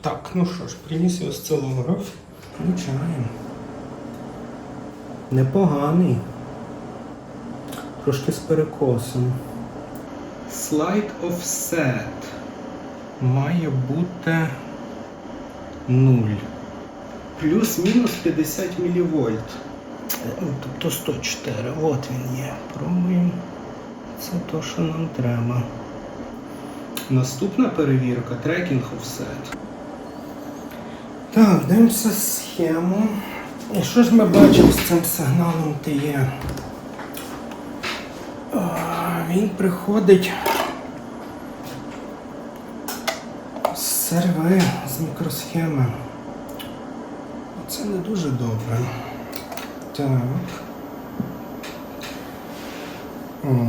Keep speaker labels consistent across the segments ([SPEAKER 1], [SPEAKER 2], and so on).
[SPEAKER 1] Так, ну що ж, приніс я осцилограф. Включаємо. Непоганий. Трошки з перекосом. Slide offset має бути 0. Плюс-мінус 50 мВ. Тобто 104. От він є. Пробуємо. Це то, що нам треба. Наступна перевірка трекінг offset. Так, дивимося схему. І що ж ми бачимо з цим сигналом? А, Він приходить з серви, з мікросхеми. Це не дуже добре. Так.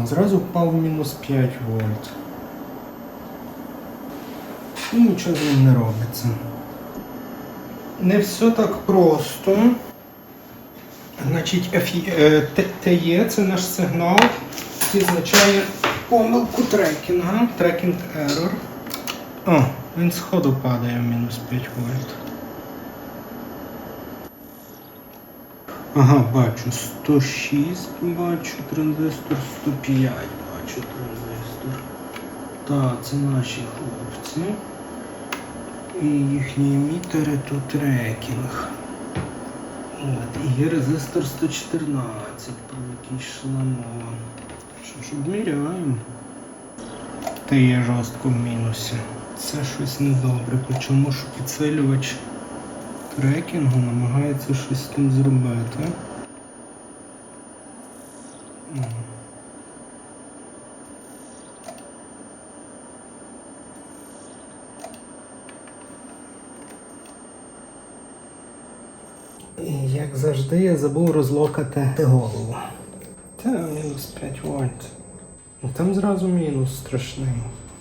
[SPEAKER 1] Зразу впав мінус 5 вольт. І нічого з ним не робиться. Не все так просто. Значить, FE, е, Т- TE це наш сигнал, який означає помилку трекінга, трекінг error. О, він сходу падає в мінус 5 вольт. Ага, бачу 106, бачу транзистор 105, бачу транзистор. Так, це наші хлопці. І їхні емітери тут трекінг. От, і є резистор 114, про який йшла мова. Що ж, обміряємо. Та є жорстко в мінусі. Це щось недобре, причому що підсилювач трекінгу намагається щось з тим зробити. І, Як завжди, я забув розлокати голову. Та мінус 5 вольт. Ну, Там зразу мінус страшний.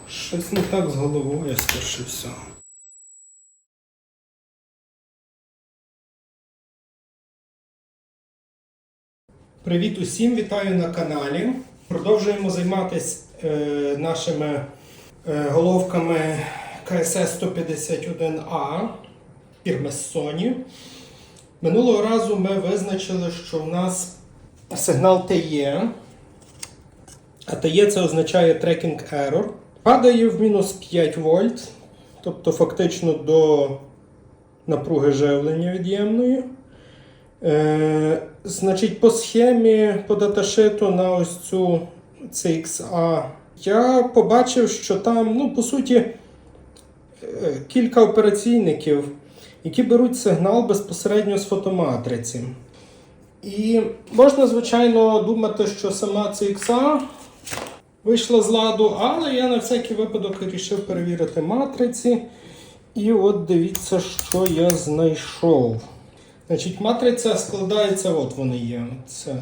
[SPEAKER 1] Щось не так з головою, скоріше всього. Привіт усім, вітаю на каналі. Продовжуємо займатися е, нашими е, головками КСС 151А фірми Sony. Минулого разу ми визначили, що в нас сигнал TE, а TE це означає Tracking Error. Падає в мінус 5 вольт, тобто фактично до напруги живлення від'ємної. Е, значить, по схемі по даташиту на ось цю CXA я побачив, що там, ну, по суті, е, кілька операційників, які беруть сигнал безпосередньо з фотоматриці. І можна, звичайно, думати, що сама CXA вийшла з ладу, але я на всякий випадок вирішив перевірити матриці. І от дивіться, що я знайшов. Значить, матриця складається, от вони є. Це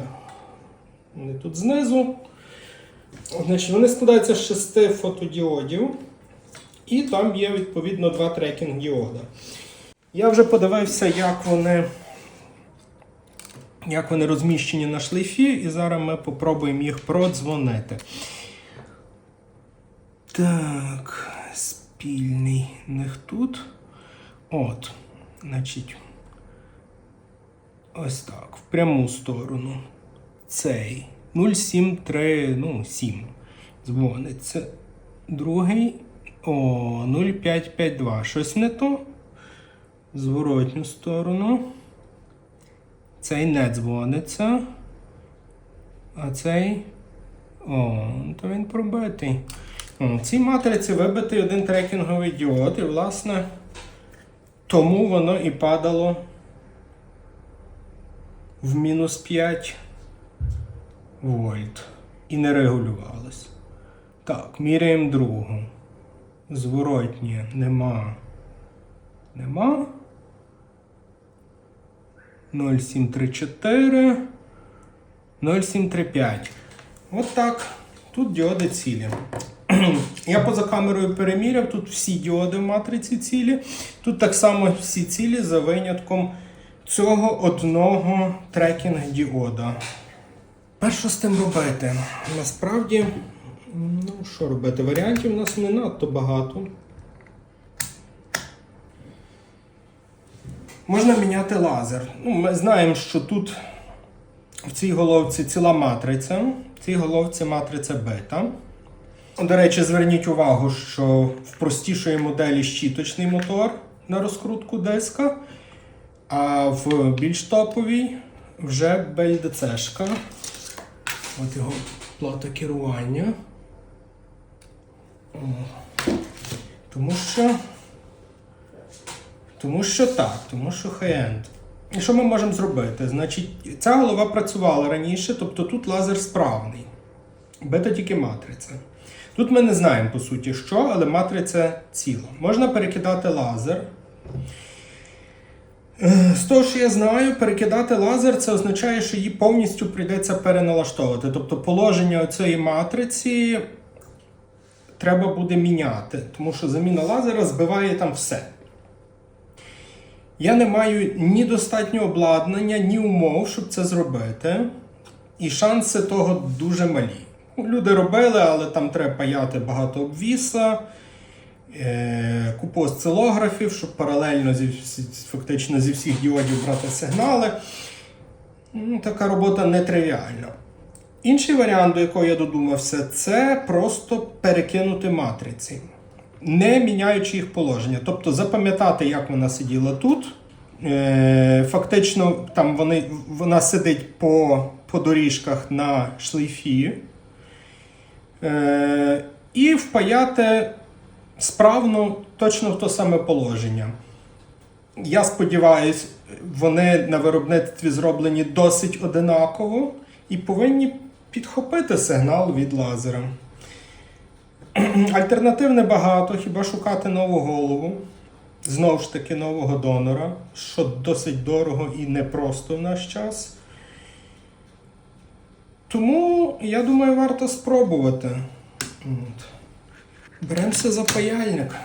[SPEAKER 1] вони тут знизу. Значить, вони складаються з шести фотодіодів. І там є відповідно два трекінг діода. Я вже подивився, як вони, як вони розміщені на шлейфі, і зараз ми попробуємо їх продзвонити. Так, спільний них тут. От, значить. Ось так, в пряму сторону. Цей 073, ну, 7. Дзвонить. Це другий. О, 0552. Щось не то. Зворотню сторону. Цей не дзвониться. А цей. О, то він пробитий. В цій матриці вибитий один трекінговий діод, і, власне, тому воно і падало в мінус 5 вольт і не регулювалось. Так, міряємо другу. Зворотнє нема. Нема. 0734. 0735. От так. Тут діоди цілі. Я поза камерою переміряв, тут всі діоди в матриці цілі. Тут так само всі цілі за винятком цього одного трекінг діода. Перше з тим робити. Насправді, ну що робити? Варіантів у нас не надто багато. Можна міняти лазер. Ну, ми знаємо, що тут в цій головці ціла матриця, в цій головці матриця бета. До речі, зверніть увагу, що в простішої моделі щіточний мотор на розкрутку диска, а в більш топовій вже BLDC-шка. От його плата керування. Тому що. Тому що так, тому що хай-енд. І що ми можемо зробити? Значить, ця голова працювала раніше, тобто тут лазер справний. Бета тільки матриця. Тут ми не знаємо по суті що, але матриця ціла. Можна перекидати лазер. Е, З того, що я знаю, перекидати лазер це означає, що її повністю прийдеться переналаштовувати. Тобто положення цієї матриці треба буде міняти, тому що заміна лазера збиває там все. Я не маю ні достатнього обладнання, ні умов, щоб це зробити. І шанси того дуже малі. Ну, Люди робили, але там треба паяти багато обвіса, е, купу осцилографів, щоб паралельно зі, фактично зі всіх діодів брати сигнали. Ну, Така робота нетривіальна. Інший варіант, до якого я додумався, це просто перекинути матриці, не міняючи їх положення. Тобто запам'ятати, як вона сиділа тут. Е, Фактично, там вони, вона сидить по, по доріжках на шлейфі. Е, І впаяти справно точно в то саме положення. Я сподіваюся, вони на виробництві зроблені досить одинаково і повинні підхопити сигнал від лазера. Альтернатив небагато, хіба шукати нову голову. Знову ж таки, нового донора, що досить дорого і непросто в наш час. Тому, я думаю, варто спробувати. Беремося за паяльник.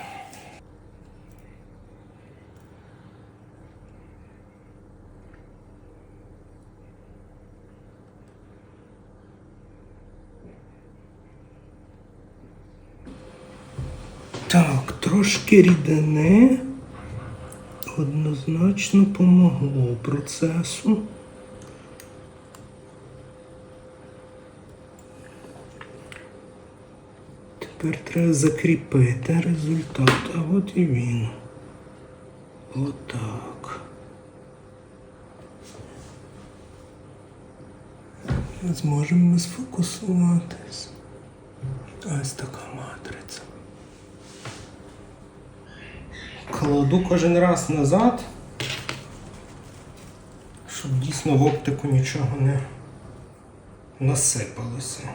[SPEAKER 1] Так, трошки рідини однозначно помогло процесу. Тепер треба закріпити результат, а от і він. Отак. Зможемо сфокусуватись. Ось така матриця. Кладу кожен раз назад, щоб дійсно в оптику нічого не насипалося.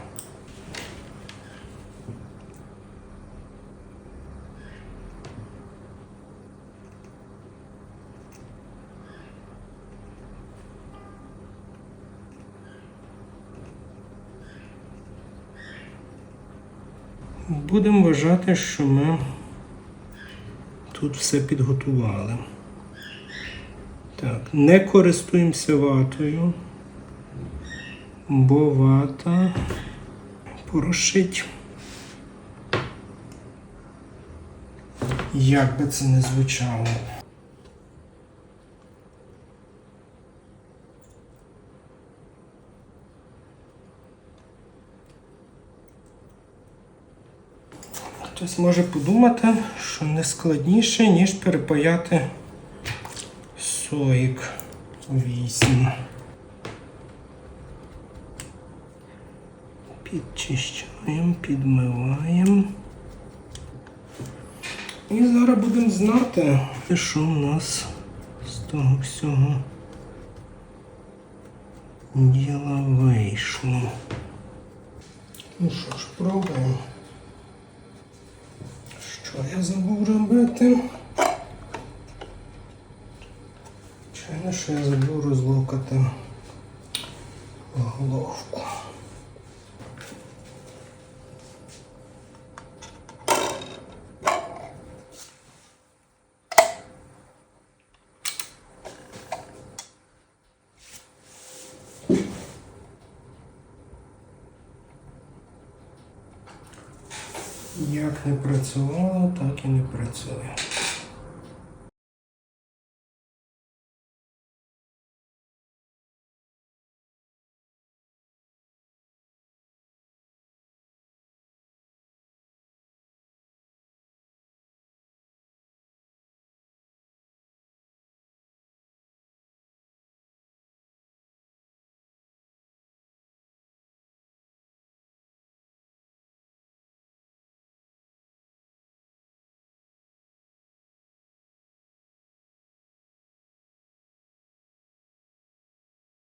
[SPEAKER 1] Будемо вважати, що ми тут все підготували. Так, не користуємося ватою, бо вата порушить. Як би це не звучало. Хтось може подумати, що не складніше, ніж перепаяти соїк 8. Підчищаємо, підмиваємо. І зараз будемо знати, що в нас з того всього діла вийшло. Ну що ж, пробуємо. Що я забув робити? Чайно, що я забув розлокати головку. Як не працювало, так і не працює.